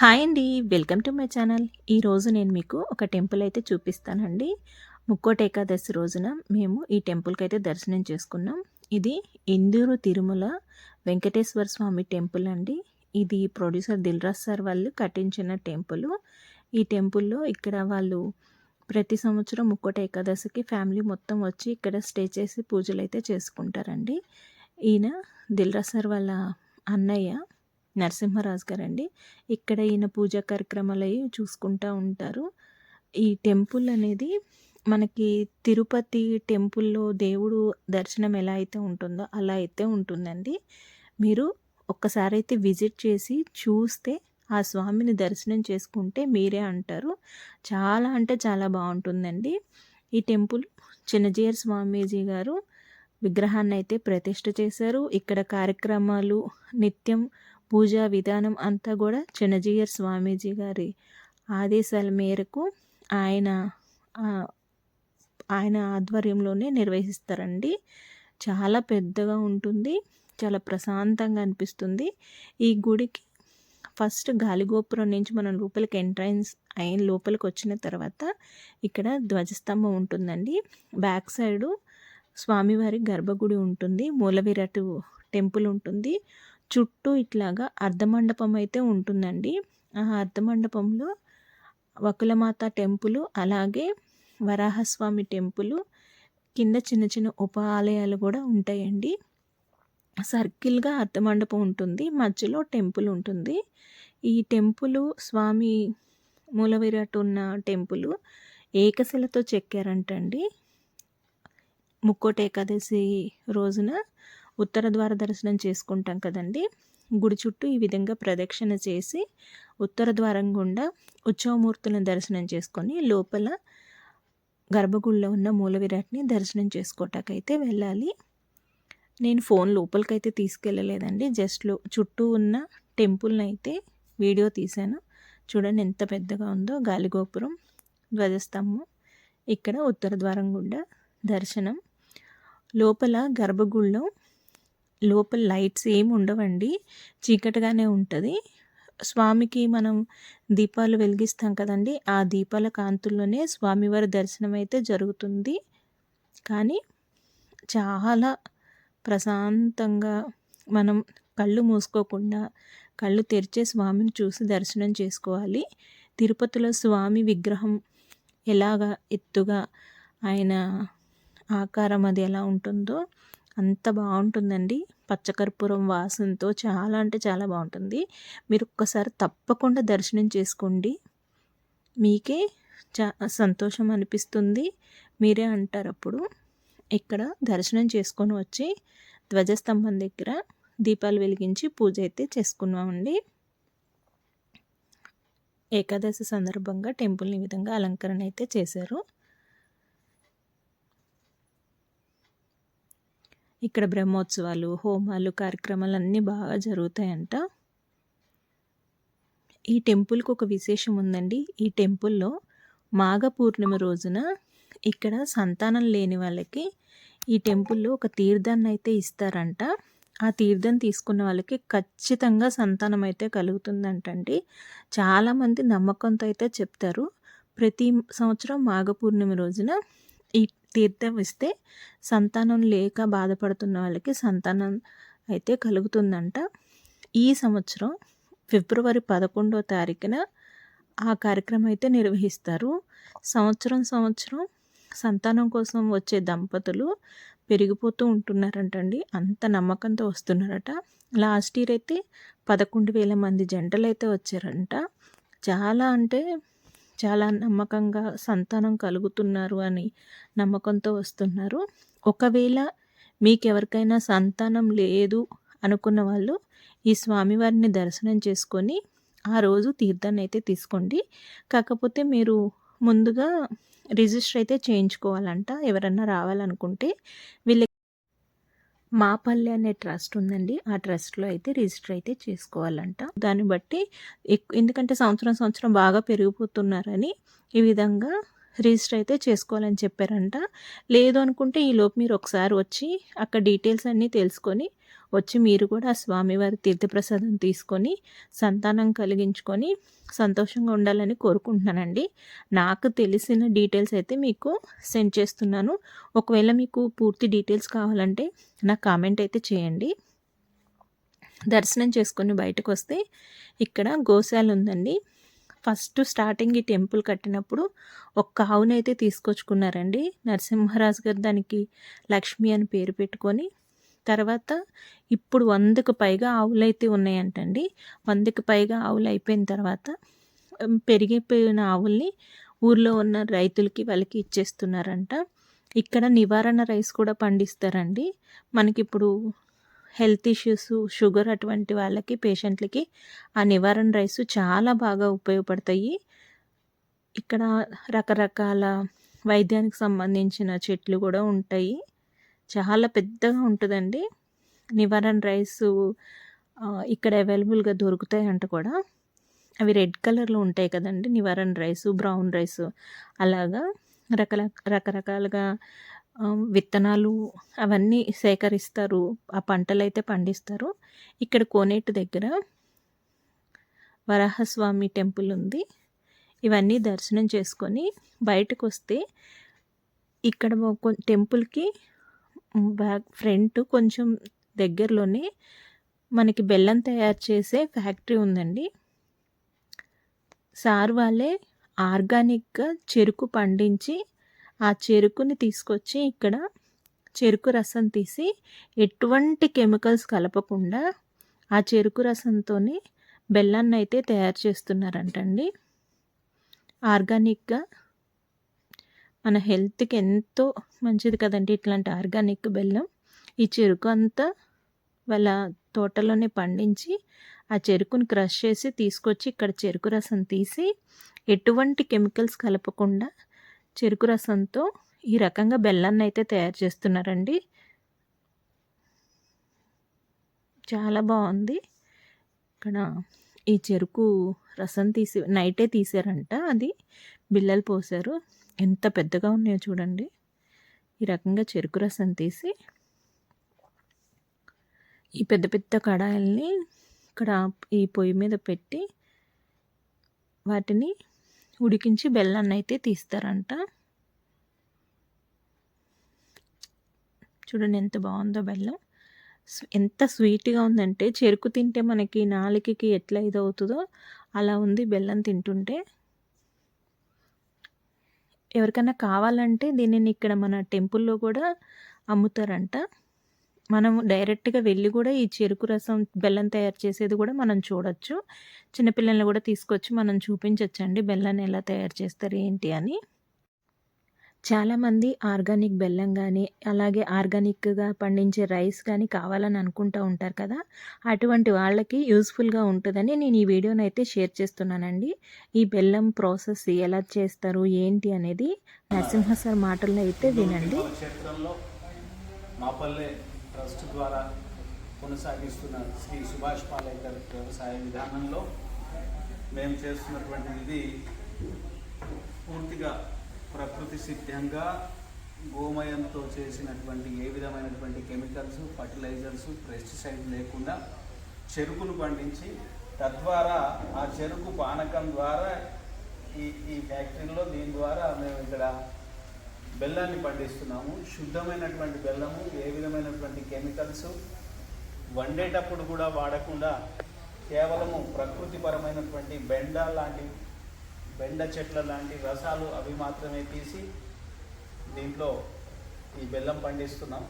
Hi అండి welcome to my channel. ఈరోజు నేను మీకు ఒక టెంపుల్ అయితే చూపిస్తానండి. ముక్కోట ఏకాదశి రోజున మేము ఈ టెంపుల్కి అయితే దర్శనం చేసుకున్నాం. ఇది ఇందూరు తిరుమల వెంకటేశ్వర స్వామి టెంపుల్ అండి. ఇది ప్రొడ్యూసర్ దిల్రాజ్ సార్ వాళ్ళు కట్టించిన టెంపుల్. ఈ టెంపుల్లో ఇక్కడ వాళ్ళు ప్రతి సంవత్సరం ముక్కోట ఏకాదశికి ఫ్యామిలీ మొత్తం వచ్చి ఇక్కడ స్టే చేసి పూజలు అయితే చేసుకుంటారండి. ఈయన దిల్రాజ్ సార్ వాళ్ళ అన్నయ్య. నరసింహరాజు గారండి. ఇక్కడ ఈయన పూజా కార్యక్రమాలు అవి చూసుకుంటూ ఉంటారు. ఈ టెంపుల్ అనేది మనకి తిరుపతి టెంపుల్లో దేవుడు దర్శనం ఎలా అయితే ఉంటుందో అలా అయితే ఉంటుందండి. మీరు ఒక్కసారి అయితే విజిట్ చేసి చూస్తే ఆ స్వామిని దర్శనం చేసుకుంటే మీరే అంటారు. చాలా అంటే చాలా బాగుంటుందండి. ఈ టెంపుల్ చిన్నజీయర్ స్వామీజీ గారు విగ్రహాన్ని అయితే ప్రతిష్ఠ చేశారు. ఇక్కడ కార్యక్రమాలు నిత్యం పూజా విధానం అంతా కూడా చిన్నజీయర్ స్వామీజీ గారి ఆదేశాల మేరకు ఆయన ఆయన ఆధ్వర్యంలోనే నిర్వహిస్తారండి. చాలా పెద్దగా ఉంటుంది చాలా ప్రశాంతంగా అనిపిస్తుంది. ఈ గుడికి ఫస్ట్ గాలిగోపురం నుంచి మనం లోపలికి ఎంట్రన్స్ అయిన లోపలికి వచ్చిన తర్వాత ఇక్కడ ధ్వజస్తంభం ఉంటుందండి. బ్యాక్ సైడు స్వామివారి గర్భగుడి ఉంటుంది మూలవిరటు టెంపుల్ ఉంటుంది. చుట్టూ ఇట్లాగా అర్ధమండపం అయితే ఉంటుందండి. ఆ అర్ధమండపంలో వకులమాత టెంపుల్ అలాగే వరాహస్వామి టెంపుల్ కింద చిన్న చిన్న ఉప ఆలయాలు కూడా ఉంటాయండి. సర్కిల్గా అర్ధమండపం ఉంటుంది మధ్యలో టెంపుల్ ఉంటుంది. ఈ టెంపుల్ స్వామి మూలవిరాట్ ఉన్న టెంపుల్ ఏకశిలతో చెక్కారంటండి. ముక్కోట ఏకాదశి రోజున ఉత్తర ద్వార దర్శనం చేసుకుంటాం కదండి. గుడి చుట్టూ ఈ విధంగా ప్రదక్షిణ చేసి ఉత్తర ద్వారం గుండా ఉత్సవమూర్తులను దర్శనం చేసుకొని లోపల గర్భగుడిలో ఉన్న మూల విరాట్ని దర్శనం చేసుకోవటాకైతే వెళ్ళాలి. నేను ఫోన్ లోపలికైతే తీసుకెళ్ళలేదండి. జస్ట్లో చుట్టూ ఉన్న టెంపుల్ని అయితే వీడియో తీశాను. చూడండి ఎంత పెద్దగా ఉందో. గాలిగోపురం ధ్వజస్తంభం ఇక్కడ ఉత్తర ద్వారం గుండా దర్శనం. లోపల గర్భగుడిలో లోపల లైట్స్ ఏమి ఉండవండి. చీకటిగానే ఉంటుంది. స్వామికి మనం దీపాలు వెలిగిస్తాం కదండి. ఆ దీపాల కాంతుల్లోనే స్వామివారి దర్శనం అయితే జరుగుతుంది. కానీ చాలా ప్రశాంతంగా మనం కళ్ళు మూసుకోకుండా కళ్ళు తెరిచే స్వామిని చూసి దర్శనం చేసుకోవాలి. తిరుపతిలో స్వామి విగ్రహం ఎలాగా ఎత్తుగా ఆయన ఆకారం అది ఎలా ఉంటుందో అంత బాగుంటుందండి. పచ్చకర్పూరం వాసనతో చాలా అంటే చాలా బాగుంటుంది. మీరు ఒక్కసారి తప్పకుండా దర్శనం చేసుకోండి. మీకే చా సంతోషం అనిపిస్తుంది. మీరే అంటారు అప్పుడు. ఇక్కడ దర్శనం చేసుకొని వచ్చి ధ్వజస్తంభం దగ్గర దీపాలు వెలిగించి పూజ అయితే చేసుకున్నామండి. ఏకాదశి సందర్భంగా టెంపుల్ని విధంగా అలంకరణ అయితే చేశారు. ఇక్కడ బ్రహ్మోత్సవాలు హోమాలు కార్యక్రమాలు అన్నీ బాగా జరుగుతాయంట. ఈ టెంపుల్కి ఒక విశేషం ఉందండి. ఈ టెంపుల్లో మాఘ పూర్ణిమ రోజున ఇక్కడ సంతానం లేని వాళ్ళకి ఈ టెంపుల్లో ఒక తీర్థాన్ని అయితే ఇస్తారంట. ఆ తీర్థం తీసుకున్న వాళ్ళకి ఖచ్చితంగా సంతానం అయితే కలుగుతుందంటండి. చాలామంది నమ్మకంతో అయితే చెప్తారు. ప్రతి సంవత్సరం మాఘ పూర్ణిమ రోజున ఈ తీర్థం ఇస్తే సంతానం లేక బాధపడుతున్న వాళ్ళకి సంతానం అయితే కలుగుతుందంట. ఈ సంవత్సరం ఫిబ్రవరి పదకొండో తారీఖున ఆ కార్యక్రమం అయితే నిర్వహిస్తారు. సంవత్సరం సంవత్సరం సంతానం కోసం వచ్చే దంపతులు పెరిగిపోతూ ఉంటున్నారంటండి. అంత నమ్మకంతో వస్తున్నారట. లాస్ట్ ఇయర్ అయితే పదకొండు వేల మంది జంటలు అయితే వచ్చారంట. చాలా అంటే చాలా నమ్మకంగా సంతానం కలుగుతున్నారు అని నమ్మకంతో వస్తున్నారు. ఒకవేళ మీకు ఎవరికైనా సంతానం లేదు అనుకున్న వాళ్ళు ఈ స్వామివారిని దర్శనం చేసుకొని ఆ రోజు తీర్థాన్ని అయితే తీసుకోండి. కాకపోతే మీరు ముందుగా రిజిస్టర్ అయితే చేయించుకోవాలంట ఎవరన్నా రావాలనుకుంటే. వీళ్ళ మాపల్లి అనే ట్రస్ట్ ఉందండి. ఆ ట్రస్ట్లో అయితే రిజిస్టర్ అయితే చేసుకోవాలంట. దాన్ని బట్టి ఎందుకంటే సంవత్సరం సంవత్సరం బాగా పెరిగిపోతున్నారని ఈ విధంగా రిజిస్టర్ అయితే చేసుకోవాలని చెప్పారంట. లేదు అనుకుంటే ఈ లోపు మీరు ఒకసారి వచ్చి అక్కడ డీటెయిల్స్ అన్నీ తెలుసుకొని వచ్చి మీరు కూడా ఆ స్వామివారి తీర్థప్రసాదం తీసుకొని సంతానం కలిగించుకొని సంతోషంగా ఉండాలని కోరుకుంటున్నానండి. నాకు తెలిసిన డీటెయిల్స్ అయితే మీకు సెండ్ చేస్తున్నాను. ఒకవేళ మీకు పూర్తి డీటెయిల్స్ కావాలంటే నాకు కామెంట్ అయితే చేయండి. దర్శనం చేసుకొని బయటకు వస్తే ఇక్కడ గోశాల ఉందండి. ఫస్ట్ స్టార్టింగ్ ఈ టెంపుల్ కట్టినప్పుడు ఒక్క ఆవునైతే తీసుకొచ్చుకున్నారండి. నరసింహరాజు గారు దానికి లక్ష్మి అని పేరు పెట్టుకొని తర్వాత ఇప్పుడు వందకు పైగా ఆవులు అయితే ఉన్నాయంటండి. వందకు పైగా ఆవులు అయిపోయిన తర్వాత పెరిగిపోయిన ఆవుల్ని ఊర్లో ఉన్న రైతులకి వాళ్ళకి ఇచ్చేస్తున్నారంట. ఇక్కడ నివారణ రైస్ కూడా పండిస్తారండి. మనకి ఇప్పుడు హెల్త్ ఇష్యూస్ షుగర్ అటువంటి వాళ్ళకి పేషెంట్లకి ఆ నివారణ రైస్ చాలా బాగా ఉపయోగపడతాయి. ఇక్కడ రకరకాల వైద్యానికి సంబంధించిన చెట్లు కూడా ఉంటాయి. చాలా పెద్దగా ఉంటుందండి. నివారణ రైస్ ఇక్కడ అవైలబుల్గా దొరుకుతాయి అంట కూడా. అవి రెడ్ కలర్లో ఉంటాయి కదండి నివారణ రైస్ బ్రౌన్ రైస్. అలాగా రకర రకరకాలుగా విత్తనాలు అవన్నీ సేకరిస్తారు. ఆ పంటలు అయితే పండిస్తారు. ఇక్కడ కోనేటి దగ్గర వరాహస్వామి టెంపుల్ ఉంది. ఇవన్నీ దర్శనం చేసుకొని బయటకు వస్తే ఇక్కడ టెంపుల్కి బ్యాక్ ఫ్రంట్ కొంచెం దగ్గరలోనే మనకి బెల్లం తయారు చేసే ఫ్యాక్టరీ ఉందండి. సార్ వాళ్ళే ఆర్గానిక్గా చెరుకు పండించి ఆ చెరుకుని తీసుకొచ్చి ఇక్కడ చెరుకు రసం తీసి ఎటువంటి కెమికల్స్ కలపకుండా ఆ చెరుకు రసంతోనే బెల్లాన్ని అయితే తయారు చేస్తున్నారంటండి. ఆర్గానిక్గా మన హెల్త్కి ఎంతో మంచిది కదండి ఇట్లాంటి ఆర్గానిక్ బెల్లం. ఈ చెరుకు అంతా వాళ్ళ తోటలోనే పండించి ఆ చెరుకుని క్రష్ చేసి తీసుకొచ్చి ఇక్కడ చెరుకు రసం తీసి ఎటువంటి కెమికల్స్ కలపకుండా చెరుకు రసంతో ఈ రకంగా బెల్లాన్ని అయితే తయారు చేస్తున్నారండి. చాలా బాగుంది. ఇక్కడ ఈ చెరుకు రసం తీసి నైటే తీసారంట అది. బిల్లలు పోసారు. ఎంత పెద్దగా ఉన్నాయో చూడండి. ఈ రకంగా చెరుకు రసం తీసి ఈ పెద్ద పెద్ద కడాయిల్ని ఇక్కడ ఈ పొయ్యి మీద పెట్టి వాటిని ఉడికించి బెల్లాన్ని అయితే తీస్తారంట. చూడండి ఎంత బాగుందో బెల్లం. ఎంత స్వీట్గా ఉందంటే చెరుకు తింటే మనకి నాలుకకి ఎట్లా ఇదవుతుందో అలా ఉంది బెల్లం తింటుంటే. ఎవరికైనా కావాలంటే దీనిని ఇక్కడ మన టెంపుల్లో కూడా అమ్ముతారంట. మనము డైరెక్ట్గా వెళ్ళి కూడా ఈ చెరుకు రసం బెల్లం తయారు చేసేది కూడా మనం చూడొచ్చు. చిన్నపిల్లల్ని కూడా తీసుకొచ్చి మనం చూపించవచ్చండి బెల్లాన్ని ఎలా తయారు చేస్తారు ఏంటి అని. చాలామంది ఆర్గానిక్ బెల్లం కానీ అలాగే ఆర్గానిక్గా పండించే రైస్ కానీ కావాలని అనుకుంటూ ఉంటారు కదా. అటువంటి వాళ్ళకి యూస్ఫుల్గా ఉంటుందని నేను ఈ వీడియోని అయితే షేర్ చేస్తున్నానండి. ఈ బెల్లం ప్రాసెస్ ఎలా చేస్తారు ఏంటి అనేది నరసింహ సార్ మాటల్లో అయితే వినండి. మాపల్లె ట్రస్ట్ ద్వారా కొనసాగిస్తున్న శ్రీ సుభాష్ పాలేకర్ వ్యవసాయ విధానంలో. మేము చేస్తున్నటువంటి ఇది పూర్తిగా ప్రకృతి సిద్ధంగా గోమయంతో చేసినటువంటి ఏ విధమైనటువంటి కెమికల్స్ ఫర్టిలైజర్స్ పెస్టిసైడ్ లేకుండా చెరుకును పండించి తద్వారా ఆ చెరుకు పానకం ద్వారా ఈ ఈ ఫ్యాక్టరీలో దీని ద్వారా మేము ఇక్కడ బెల్లాన్ని పండిస్తున్నాము. శుద్ధమైనటువంటి బెల్లము ఏ విధమైనటువంటి కెమికల్స్ వండేటప్పుడు కూడా వాడకుండా కేవలము ప్రకృతిపరమైనటువంటి బెండ లాంటి బెండ చెట్ల లాంటి రసాలు అవి మాత్రమే తీసి దీంట్లో ఈ బెల్లం పండిస్తున్నాం.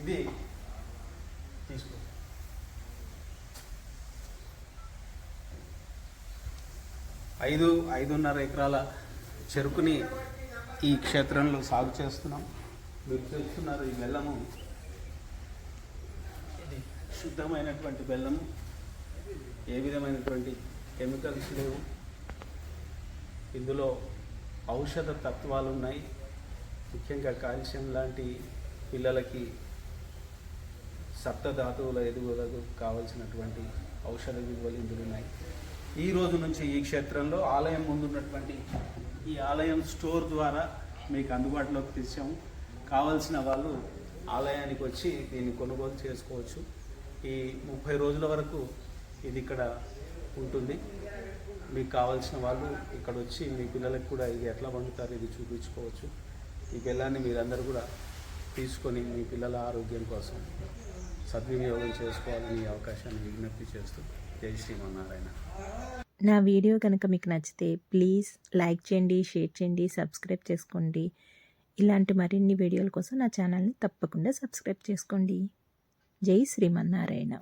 ఇది తీసుకో. ఐదు ఐదున్నర ఎకరాల చెరుకుని ఈ క్షేత్రంలో సాగు చేస్తున్నాం. మీరు చూస్తున్నారు ఈ బెల్లము. ఇది శుద్ధమైనటువంటి బెల్లము. ఏ విధమైనటువంటి కెమికల్స్ లేవు. ఇందులో ఔషధ తత్వాలు ఉన్నాయి. ముఖ్యంగా కాల్షియం లాంటి పిల్లలకి సప్తధాతువుల ఎదుగుదలకు కావలసినటువంటి ఔషధ విలువలు ఇందులో ఉన్నాయి. ఈ రోజు నుంచి ఈ క్షేత్రంలో ఆలయం ముందున్నటువంటి ఈ ఆలయం స్టోర్ ద్వారా మీకు అందుబాటులోకి తెచ్చాము. కావలసిన వాళ్ళు ఆలయానికి వచ్చి దీన్ని కొనుగోలు చేసుకోవచ్చు. ఈ ముప్పై రోజుల వరకు ఇది ఇక్కడ ఉంటుంది. మీకు కావాల్సిన వాళ్ళు ఇక్కడ వచ్చి మీ పిల్లలకు కూడా ఇది ఎట్లా వండుతారు ఇది చూపించుకోవచ్చు. ఈ బెల్లాన్ని మీరందరూ కూడా తీసుకొని మీ పిల్లల ఆరోగ్యం కోసం సద్వినియోగం చేసుకోవాలని ఈ అవకాశాన్ని విజ్ఞప్తి చేస్తూ జై శ్రీమన్నారాయణ. నా వీడియో కనుక మీకు నచ్చితే ప్లీజ్ లైక్ చేయండి షేర్ చేయండి సబ్స్క్రైబ్ చేసుకోండి. ఇలాంటి మరిన్ని వీడియోల కోసం నా ఛానల్ని తప్పకుండా సబ్స్క్రైబ్ చేసుకోండి. జై శ్రీమన్నారాయణ.